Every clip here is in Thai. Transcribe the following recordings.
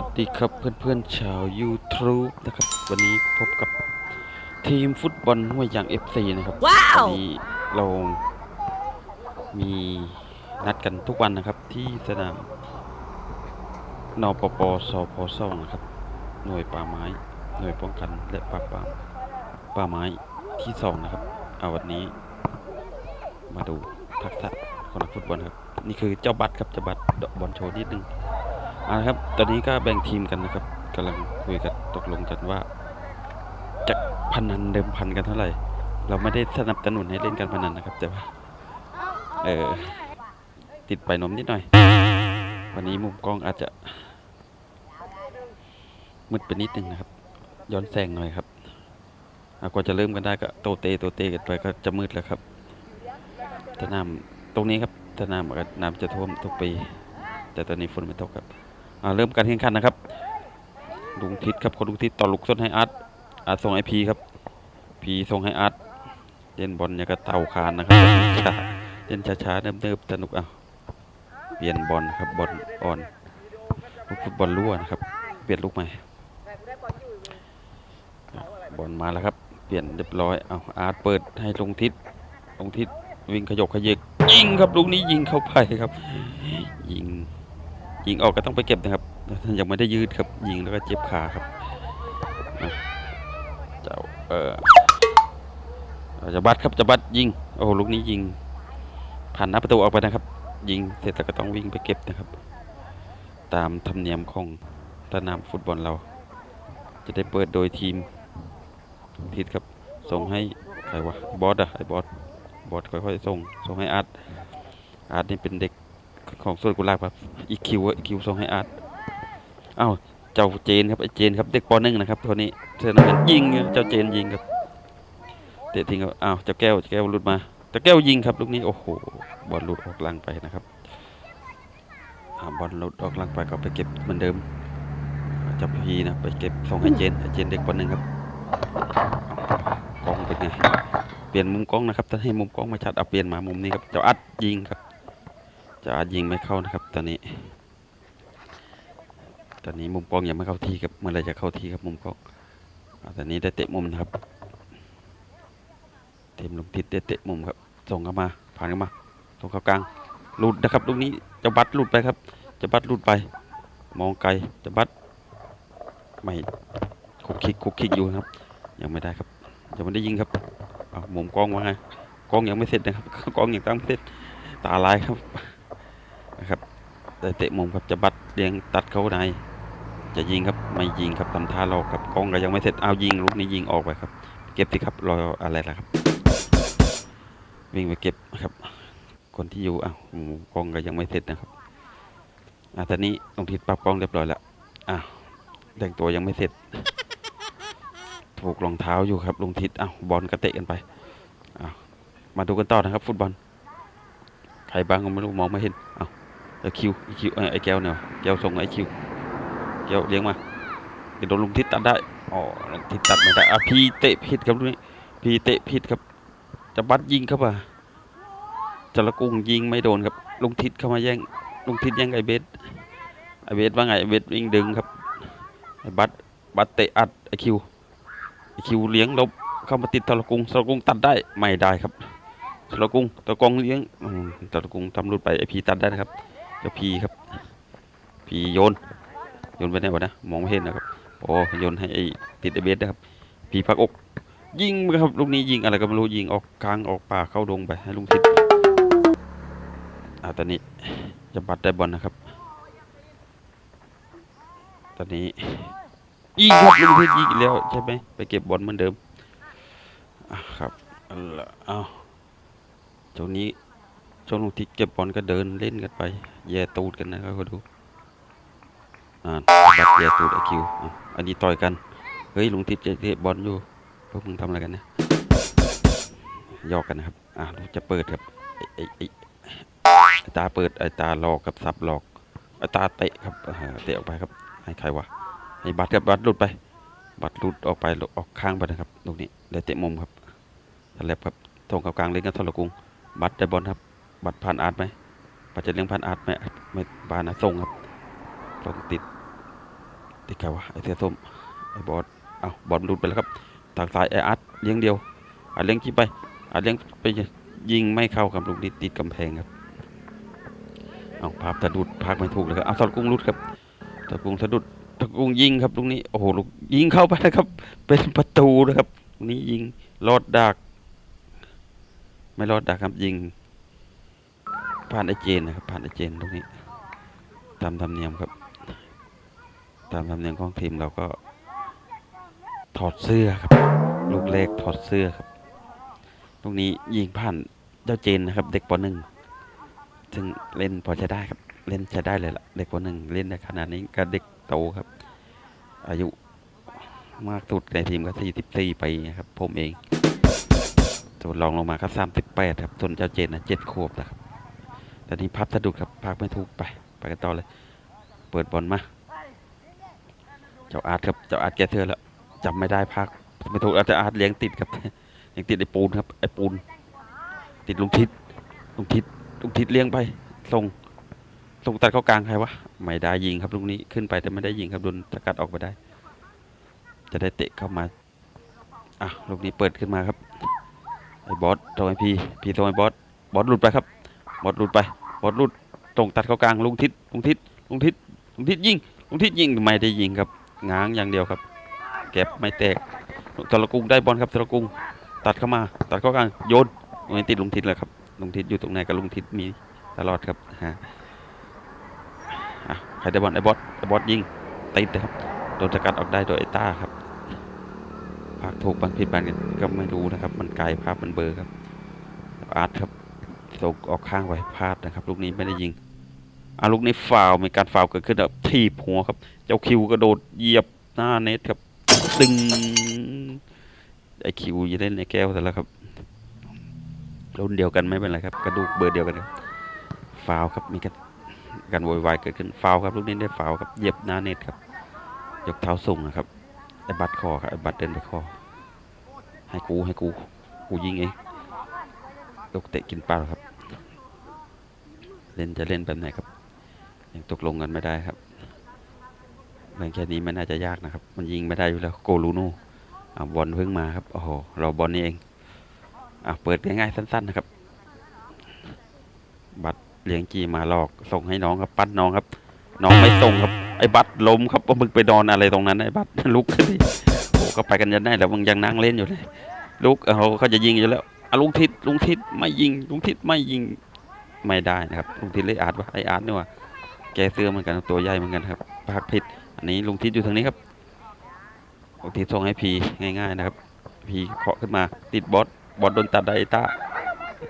วัสดีครับเพื่อนๆชาว YouTube นะครับ วันนี้พบกับทีมฟุตบอลห้วยยาง FC นะครับว้าววันนี้เรา มีนัดกันทุกวันนะครับ ที่สนามนปปสพสองนะครับ หน่วยป่าไม้ หน่วยป้องกันและปราบปรามป่าไม้ที่สองนะครับเอาวันนี้ มาดูทักษะของนักฟุตบอลครับ นี่คือเจ้าบัตรครับเจ้าบัตรเดาะบอลโชว์นิดนึง อ่าครับ ตอนนี้ก็แบ่งทีมกันนะครับกำลังคุยกันตกลงกันว่า จะพนันเดิมพันกันเท่าไหร่ เราไม่ได้สนับสนุนให้เล่นการพนันนะครับ แต่ว่าเออติดไปนมนิดหน่อย วันนี้มุมกล้องอาจจะมืดไปนิดนึงนะครับ ย้อนแสงหน่อยครับกว่าจะเริ่มกันได้ก็โตเตโตเตกันไปก็จะมืดแล้วครับสนามตรงนี้ครับสนามน้ำจะท่วมทุกปี แต่ตอนนี้ฝนไม่ตกครับ เริ่มการแข่งขันนะครับลุงทิศครับคนลุงทิศต่อลูกส้นให้อาร์ตอาร์ตส่งให้พีครับพีส่งให้อาร์ตเล่นบอลอย่างกับเต่าคานนะครับเล่นช้าๆเนิบๆสนุกอะเปลี่ยนบอลครับบอลอ่อนลูกฟุตบอลรั่วนะครับ เปลี่ยนลูกใหม่บอลมาแล้วครับ เปลี่ยนเรียบร้อยเอาอาร์ตเปิดให้ลงทิศลงทิศวิ่งขยกขยิกยิงครับลูกนี้ยิงเข้าไปครับ ยิง ยิงออกก็ต้องไปเก็บนะครับท่านยังไม่ได้ยืดครับ ยิงแล้วก็เจ็บขาครับนะเจ้าเออจะบัดครับจะบัดยิงโอ้ลูกนี้ยิง ผ่านหน้าประตูออกไปนะครับ ยิงเสร็จแล้วก็ต้องวิ่งไปเก็บนะครับ ตามธรรมเนียมของสนามฟุตบอลเรา จะได้เปิดโดยทีมทิศครับส่งให้ใครวะบอสอะไอ้บอสบอสค่อยๆส่งส่งให้อาร์ตอาร์ตนี่เป็นเด็ก ของส่วนกุหลาบครับอีคิวอีคิวส่งให้อาร์ตอ้าวเจ้าเจนครับไอเจนครับเด็กปหนึ่งนะครับตัวนี้เสื้อน้ำเงินยิงเจ้าเจนยิงครับเตะทิ้งครับอ้าวเจ้าแก้วเจ้าแก้วหลุดมาเจ้าแก้วยิงครับลูกนี้โอ้โหบอลหลุดออกลังไปนะครับบอลหลุดออกลังไปก็ไปเก็บเหมือนเดิมจับพีนะไปเก็บส่งให้เจนเจนเด็กปหนึ่งครับกล้องเป็นไงเปลี่ยนมุมกล้องนะครับถ้าให้มุมกล้องมาชัดเอาเปลี่ยนมามุมนี้ครับเจ้าอัดยิงครับ จะอาจยิงไม่เข้านะครับตอนนี้ ตอนนี้มุมกล้องยังไม่เข้าที่ครับเมื่อไรจะเข้าที่ครับมุมกล้องอตอนนี้ได้เตะมุมนะครับเทีมลงทิศได้เตะมุมครับส่งเข้ามาผ่านเข้ามาส่งเข้ากลางหลุดนะครับลูกนี้จะบัดหลุดไปครับ จะบัดหลุดไป มองไกลจะบัดไม่คุกคิกคุกคิกอยู่ครับ ยังไม่ได้ครับยังไม่ได้ยิงครับเอามุมกล้องว่าไงกล้องยังไม่เสร็จนะครับกล้องยังตั้งไม่เสร็จตาลายครับ นะครับแต่เตะมุมครับจะบัดเลี้ยงตัดเข้าใน จะยิงครับไม่ยิงครับทำท่าหลอครับกล้องก็ยังไม่เสร็จเอายิงลูกนี้ยิงออกไปครับ เก็บสิครับรออะไรล่ะครับ วิ่งไปเก็บครับ คนที่อยู่อ้าวกล้องก็ยังไม่เสร็จนะครับอะตอนนี้ลงทิศปรับกล้องเรียบร้อยแล้วอ้าวแต่งตัวยังไม่เสร็จ ถูกรองเท้าอยู่ครับลงทิศอ้าวบอลก็เตะกันไปอ้าวมาดูกันต่อนะครับ ฟุตบอลใครบ้างก็ไม่รู้มองไม่เห็นเอาว ไอคิวไอคิวไอแก้วเนี่ยแก้วส่งไอคิวแก้วเลี้ยงมาเดี๋ยวโดนลุงทิศตัดได้อ๋อลุงทิศตัดไม่ได้อะพีเตะผิดครับลูกนี้พีเตะผิดครับ จะบัดยิงเข้ามาจระกุ้งยิงไม่โดนครับลุงทิศเข้ามาแย่งลุงทิศแย่งไอเบสไอเบสว่าไงไอเบสวิ่งดึงครับไอบัดบัดเตะอัดไอคิวไอคิวเลี้ยงลบเข้ามาติดทรกุ้งทรกุ้งตัดได้ไม่ได้ครับตะลกุงตะกงเลี้ยงอืมตะกุงทำรุดไปไอพีตัดได้นะครับ เจ้าพีครับ พีโยน โยนไปไหนวะนะ มองไม่เห็นนะครับ โอ้โยนให้ไอติดไอเบสนะครับ พีพักอก ยิงครับ ลูกนี้ยิงอะไรก็ไม่รู้ยิงออกกลางออกป่าเข้าดงไปให้ลุงทิศอ่าตอนนี้จะบัดได้บอลนะครับ ตอนนี้ยิงครับลุงทิศยิงแล้วใช่ไหมไปเก็บบอลเหมือนเดิมอะครับเอาละเอาช่วงนี้ ช่วงลุงทิศเก็บบอลก็เดินเล่นกันไป แย่ตูดกันนะครับก็ดูอ่าบัดแย่ตูดไอคิวอันนี้ต่อยกัน เฮ้ยลุงทิศจะเตะบอลอยู่พวกมึงทำอะไรกันเนี่ยยอกกันนะครับอ่าเราจะเปิดครับไอไอตาเปิดไอตาหลอกกับซับหลอกไอตาเตะครับเตะออกไปครับให้ใครวะให้บัตรครับบัตรหลุดไป บัตรหลุดออกไปออกข้างไปนะครับลูกนี้ได้เตะมุมครับทะเลบครับตรงกับกลางเล่นกันทรกุงบัตรได้บอลครับ บัตรผ่านอาร์ตไหมไปปัจจัยเลี้ยงพันอาร์ตไหมไม่บานนะส่งครับส่งติด ติดใครวะไอเสื้อส้มไอบอสเอาบอลหลุดไปแล้วครับทางซ้ายไออาร์ตเลี้ยงเดียวอาร์ตเลี้ยงขี้ไปอาร์ตเลี้ยงไปยิงไม่เข้าครับลูกนี้ติดกำแพงครับเอาภาพสะดุดภาคไม่ถูกเลยครับเอาสอดกุ้งหลุดครับสอดกุ้งสะดุดสอดกุ้งยิงครับลูกนี้โอ้โหลูกยิงเข้าไปนะครับ เป็นประตูนะครับลูกนี้ยิงลอดดักไม่รอดดักครับยิง ผ่านไอเจนนะครับ ผ่านไอเจนตรงนี้ ตามธรรมเนียมครับ ตามธรรมเนียมของทีมเราก็ ถอดเสื้อครับ ลูกแรกถอดเสื้อครับ ตรงนี้ยิงผ่านเจ้าเจนนะครับ เด็กปหนึ่งซึ่งเล่นพอจะได้ครับ เล่นจะได้เลยล่ะเด็กปหนึ่งเล่นในขนาดนี้ก็เด็กโตครับ อายุมากสุดในทีมก็สี่สิบสี่ปีนะครับ ผมเองส่วนรองลงมาครับสามสิบแปดครับ ส่วนเจ้าเจนนะเจ็ดขวบนะครับ ตอนนี้พับสะดุดครับพักไม่ถูกไป ไปกันต่อเลย เปิดบอลมา เจ้าอาร์ตครับ เจ้าอาร์ตแกเธอแล้วจำไม่ได้พักไม่ถูกอาจจะอาร์ตเลี้ยงติดครับเลี้ยงติดไอ้ปูนครับ ไอ้ปูน ติดลุงทิศลุงทิศลุงทิศเลี้ยงไป ส่ง ส่งตัดเข้ากลางใครวะ ไม่ได้ยิงครับลูกนี้ขึ้นไปแต่ไม่ได้ยิงครับโดนสกัดออกไปได้ จะได้เตะเข้ามา อะลูกนี้เปิดขึ้นมาครับ ไอ้บอสตรไอพีพีตรไอ้บอส บอสหลุดไปครับ บอสหลุดไปบอสหลุดตรงตัดเข้ากลางลุงทิศลุงทิศลุงทิศลุงทิศยิงลุงทิศยิงไม่ได้ยิงครับง้างอย่างเดียวครับ เก็บไม่แตกตะลกุงได้บอลครับตะลกุงตัดเข้ามาตัดเข้ากลางโยนโอ้ยติดลุงทิศเลยครับลุงทิศอยู่ตรงไหนกับลุงทิศมีตลอดครับฮะใครได้บอลไอ้บอสไอ้บอสยิงติดนะครับโดนสกัดออกได้โดยไอ้ต้าครับภาคถูกบางผิดบางกันก็ไม่รู้นะครับ มันไกลภาพมันเบลอครับอาร์ตครับ ส่งออกข้างไว้พลาดนะครับ ลูกนี้ไม่ได้ยิงอะลูกนี้ฟาวมีการฟาวเกิดขึ้นแบบทีบหัวครับ เจ้าคิวกระโดดเหยียบหน้าเน็ตครับดึงไอคิวจะเล่นในแก้วแต่แล้วครับรุ่นเดียวกันไม่เป็นไรครับ กระดูกเบอร์เดียวกันครับฟาวครับมีการการโวยวายเกิดขึ้นฟาวครับลูกนี้ได้ฟาวครับเหยียบหน้าเน็ตครับ ยกเท้าสูงนะครับไอ้บัตรคอครับไอบัตรเดินไปคอให้กูให้กูกูยิงเอง ลูกเตะกินเปล่าครับ เล่นจะเล่นแบบไหนครับ ยังตกลงกันไม่ได้ครับเรื่องแค่นี้ไม่น่าจะยากนะครับ มันยิงไม่ได้อยู่แล้วโกลูน่อะบอลเพิ่งมาครับ โอ้โห เรอบอลนี่เองอะเปิดง่ายๆสั้น ๆนะครับ บัตรเลี้ยงจีมาหลอก ส่งให้น้องครับ ปั้นน้องครับ น้องไม่ส่งครับ ไอ้บัตรล้มครับว่ามึงไปนอนอะไรตรงนั้นไอ้บัตรลุกขึ้นดิโอ้ก็ไปกันยันได้แล้วมึงยังนั่งเล่นอยู่เลย ลุกเขาเขาจะยิงอยู่แล้ว อลุงทิศลุงทิศไม่ยิงลุงทิศไม่ยิงไม่ได้นะครับลุงทิศเลยอาร์ตวะไออาร์ตนี่วะแกเสื้อเหมือนกันตัวใหญ่เหมือนกันครับภาคผิด อันนี้ลุงทิศอยู่ทางนี้ครับลุงทิศส่งให้พีง่าย ๆ นะครับ พีเคาะขึ้นมาติดบอสบอสโดนตัดได้ตา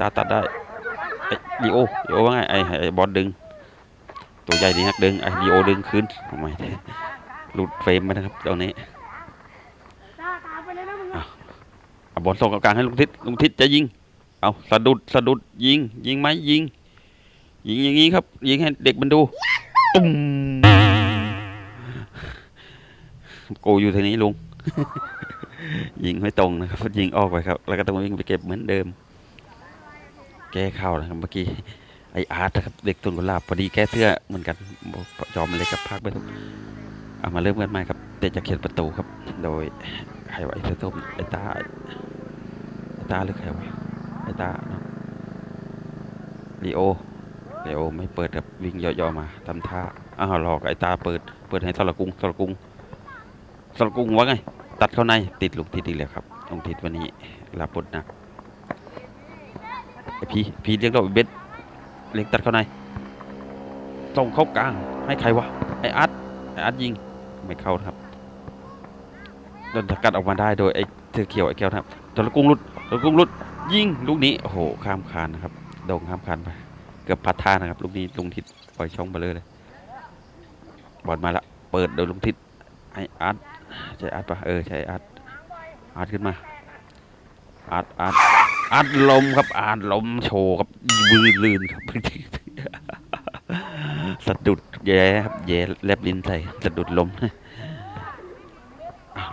ตาตัดได้ไอโอลีโอว่าไงไอ้ไอบอสดึง ตัวใหญ่ดีนักดึงไอ้ลีโอดึงคืนทำไมหลุดเฟรมไปนะครับตอนนี้ จ้าตามไปเลยนะมึงอะ เอา บอลส่งกลางให้ลุงทิศลุงทิศจะยิง เอาสะดุดสะดุดยิง ยิงไหมยิง ยิงอย่างนี้ครับ ยิงให้เด็กมันดูตุ้มโกอยู่ทางนี้ลุง ยิงไม่ตรงนะครับยิงออกไปครับ แล้วก็ต้องวิ่งไปเก็บเหมือนเดิม แก้เข้านะครับเมื่อกี้ไออาร์ตนะครับเด็กตุนกุหลาบพอดีแก้เสื้อเหมือนกันยอมเลยครับพักไปทุกเอามาเริ่มกันใหม่ครับเตะจากเขตประตูครับ โดยใครวะไอ้เสื้อส้มไอ้ตา ตาหรือใครวะไอตาเนาะลีโอลีโอไม่เปิดครับวิ่งย่อๆมาทำท่าอ้าวหลอกไอตาเปิดเปิดให้สระกุงสระกุงสระกุงว่าไงตัดเข้าในติดลุงทิศอีกแล้วครับลงทิศวันนี้รับบทหนักไอพีพีเรียกเราเบ็ดเลี้ยงตัดเข้าในส่งเข้ากลางให้ใครวะไออาร์ตไออาร์ตยิงไม่เข้านะครับโดนสกัดออกมาได้โดยไอเสื้อเขียวไอแก้วนะครับตะลุกุ้งหลุด ตะลุกุ้งหลุดยิงลูกนี้ โอ้โห ข้ามคานนะครับโด่งข้ามคานไป เกือบพัดท่านะครับ ลูกนี้ลุงทิศปล่อยช่องไปเลยเลยบอลมาละ เปิดโดยลุงทิศให้อาร์ตใช่อาร์ตปะเออใช่อาร์ตอาร์ตขึ้นมาอาร์ตอาร์ตอาร์ตลมครับอาร์ตลมโชว์ครับวืนลื่นครับสะดุดแย่ครับแย่แลบลิ้นใส่สะดุดลม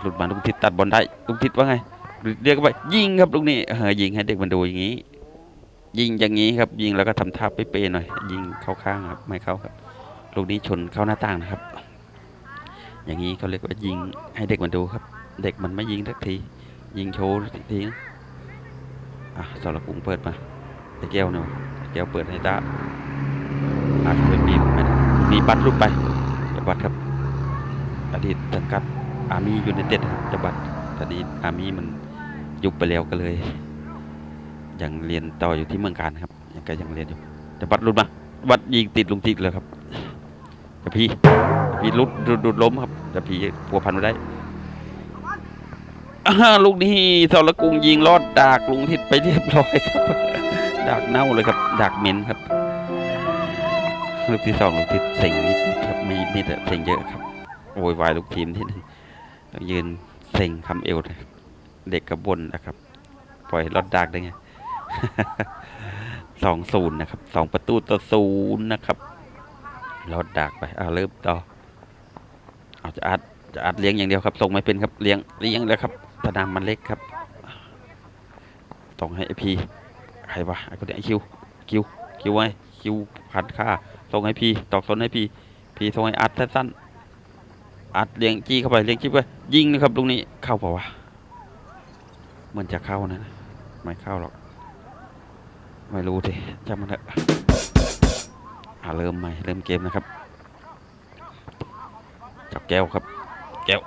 หลุดมาลุงทิศตัดบอลได้ลุงทิศว่าไง เรียกว่ายิงครับลูกนี้เออยิงให้เด็กมันดูอย่างนี้ ยิงอย่างนี้ครับ ยิงแล้วก็ทำท่าเป๊ะๆหน่อย ยิงเข้าข้างครับไม่เข้าครับ ลูกนี้ชนเข้าหน้าต่างนะครับ อย่างนี้เขาเรียกว่ายิงให้เด็กมันดูครับ เด็กมันไม่ยิงสักที ยิงโชว์สักทีนะอะสรกุงเปิดมาไอ้แก้วเนาะไอ้แก้วเปิดให้ตาอาจจะเป็นบีมไม่ได้มีบัตรลุดไปจะบัตรครับอดีตสังกัดอาร์มี่ยูไนเต็ดครับจะบัตรอดีตอาร์มี่มัน ยุบไปแล้วก็เลย ยังเรียนต่ออยู่ที่เมืองการครับ ยังก็ยังเรียนอยู่จะบัตรลุดมาบัตรยิงติดลุงทิกเลยครับจะพี่พี่ลุดลุดลุดล้มครับจะพี่พัวพันไม่ได้ลูกนี้สารกุงยิงลอดดากลุงทิศไปเรียบร้อยครับ ดากเน่าเลยครับ ดากเหม็นครับลูกที่สองลูกทิศเซ็งนิดครับม่นิดอะเซ็งเยอะครับโวยวายลูกทีมที่หนึ่งต้องยืนเซ็งคำเอวเลย เด็กกระบนนะครับ ปล่อยลอดดากได้ไงสองศูนย์นะครับสองประตูต่อศูนย์นะครับลอดดากไปเอาเริ่มต่อเอาจะอัดจะอัดเลี้ยงอย่างเดียวครับส่งไม่เป็นครับเลี้ยงเลี้ยงแล้วครับสนามมันเล็กครับส่งให้ไอพีใครวะไอคนนี้ไอคิวคิวคิวไว้คิวพันค่าส่งให้พีตอกสนให้พีพีส่งให้อัดสั้นอัดเลี้ยงจี้เข้าไปเลี้ยงจี้ไปยิงนะครับตรงนี้เข้าเปล่าวะ มันจะเข้านะ ไม่เข้าหรอก ไม่รู้ดิจำมันเถอะอ่าเริ่มใหม่ เริ่มเกมนะครับ จับแก้วครับ แก้ว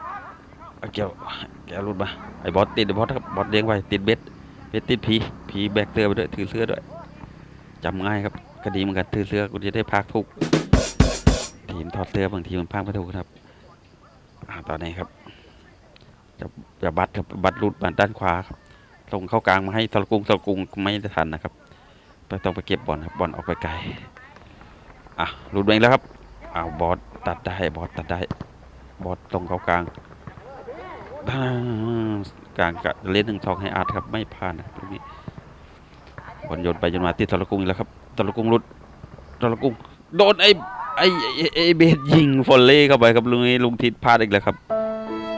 แก้วแก้วรุดมา ไอ้บอสติดไอ้บอสครับ บอสเลี้ยงไว้ ติดเบ็ด เบ็ดติดผี ผีแบกเสื้อไปด้วย ถือเสื้อด้วยจำง่ายครับคดีเหมือนกันถือเสื้อกูจะได้พากถูกทีมทอดเสื้อบางทีมันพากไม่ถูกครับอ่าตอนนี้ครับ จะจะบัตรครับบัตรรุดมาด้านขวาครับส่งเข้ากลางมาให้สรกุงสรกุงไม่ทันนะครับต้องไปเก็บบอลครับบอลออกไปไกลอะรุดเองแล้วครับอ้าวบอสตัดได้บอสตัดได้ บอสตรงเข้ากลางอ่ากลางกะเล่นหนึ่งทองให้อาร์ตครับไม่ผ่านนะครับตรงนี้บอลโยนไปโยนมาติดตะลกุงอีกแล้วครับตะลกุงหลุดตะลกุงโดนไอไอ้ไอ้ไอ้เบสยิงฟอลเล่เข้าไปครับลุงนี้ลุงทิศพลาดอีกแล้วครับ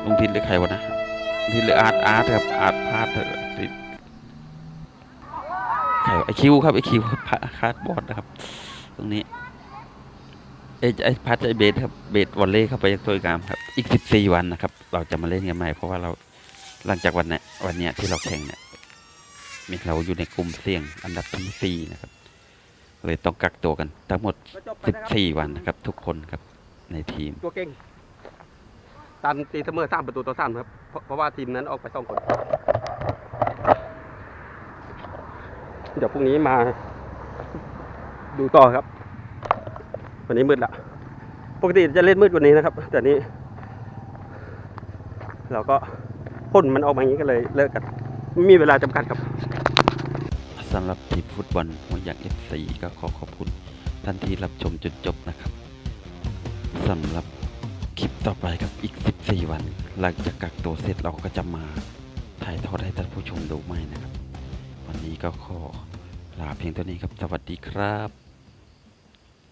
ลุงทิศหรือใครวะนะลุงทิศหรืออาร์ตอาร์ตครับอาร์ตพาดเถอะติดใครวะไอคิวครับไอคิวครับพาดคาดบอลนะครับ ตรงนี้เอไอพัดไอเบสครับเบสวอลเล่เข้าไปยังตัวงามครับ อีกสิบสี่วันนะครับ เราจะมาเล่นกันใหม่เพราะว่าเราหลังจากวันเนี้ยวันเนี้ยที่เราแข่งเนี่ยมีเราอยู่ในกลุ่มเสี่ยงอันดับที่สี่นะครับเลยต้องกักตัวกันทั้งหมดสิบสี่วันนะครับ ทุกคนครับในทีม ตันตีเสมอสามประตูต่อสามครับเพราะเพราะว่าทีมนั้นออกไปสองคน เดี๋ยวพรุ่งนี้มา ดูต่อครับ วันนี้มืดละปกติจะเล่นมืดกว่านี้นะครับ แต่นี้ เราก็พ่นมันออกมาอย่างนี้ก็เลยเลิกกันไม่มีเวลาจำกัดครับสำหรับทีมฟุตบอลหัวอย่าง FC ก็ขอขอบคุณท่านที่รับชมจนจบนะครับสำหรับ คลิปต่อไปครับอีก 14 วัน หลังจากกักตัวเสร็จเราก็จะมาถ่ายทอดให้ท่านผู้ชมดูใหม่นะครับ วันนี้ก็ขอลาเพียงเท่านี้ครับ สวัสดีครับ